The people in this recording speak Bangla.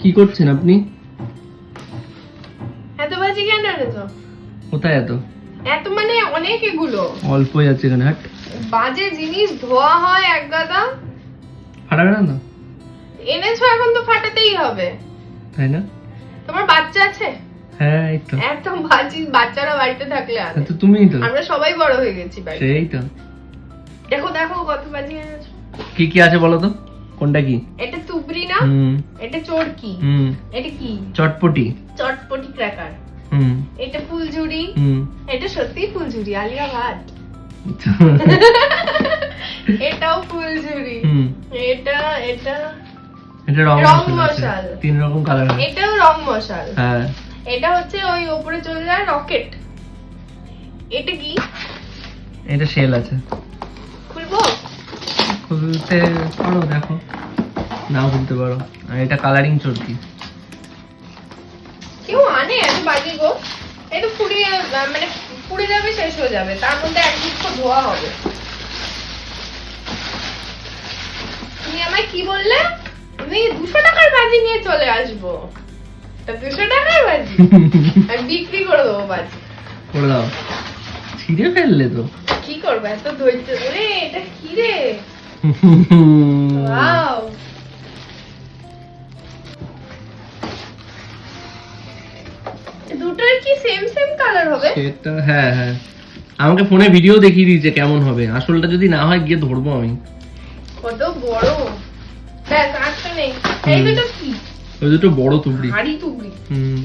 কি করছেন আপনি? এত বাজি কেন এনেছো কোথায় এত? এত মানে অনেক এগুলো। অল্পই আছে এখানে হাট। বাজে জিনিস ধোয়া হয় এক গাদা। ফাটাবে না তো? এনেছো এখন তো ফাটাতেই হবে। তাই না? তোমার বাচ্চা আছে? হ্যাঁ এই তো। এত বাজি বাচ্চারা বাড়িতে থাকলে আনে তো তুমিই তো। আমরা সবাই বড় হয়ে গেছি বাড়িতে। সেই তো। দেখো দেখো কত বাজি এনেছো। কি কি আছে বলো তো? কোনটা কি? এটা হুম। এটা চোরকি এটা কি? চটপটি। চটপটি ক্র্যাকার এটা ফুলঝুরি। এটা সত্যি ফুলঝুরি আলিয়া ভাট। এটাও ফুলঝুরি। এটা এটা এটা রং। মশাল। তিন রকম কালার এটাও রং মশাল। হ্যাঁ। এটা হচ্ছে ওই উপরে চলে যায় রকেট এটা কি? এটা শেল আছে। খুলবো? খুলতে পারো দেখো। নাও খুলতে পারো। আর এটা কালারিং চরকি। কেউ আনে এত বাজি গো। এটা পুড়িয়ে আহ, মানে পুড়ে যাবে শেষ হয়ে যাবে। তার মধ্যে এক গুচ্ছ ধোয়া হবে। তুমি আমায় কি বললে? তুমি দুশো টাকার বাজি নিয়ে চলে আসব। তা দুশো টাকার বাজি? আমি বিক্রি করে দেবো বাজি। করে দাও। ছিঁড়ে ফেললে তো। কি করব? এত ধৈর্য রে এটা কি রে দুটোর কি সেম সেম কালার হবে? সেটা হ্যাঁ হ্যাঁ। আমাকে ফোনে ভিডিও দেখিয়ে দিয়েছে কেমন হবে। আসলটা যদি না হয় গিয়ে ধরবো আমি। কত বড়। দেখ আটটা নেই। এই দুটো কি? ওই দুটো বড় তুবড়ি। ভারী তুবড়ি। হুম।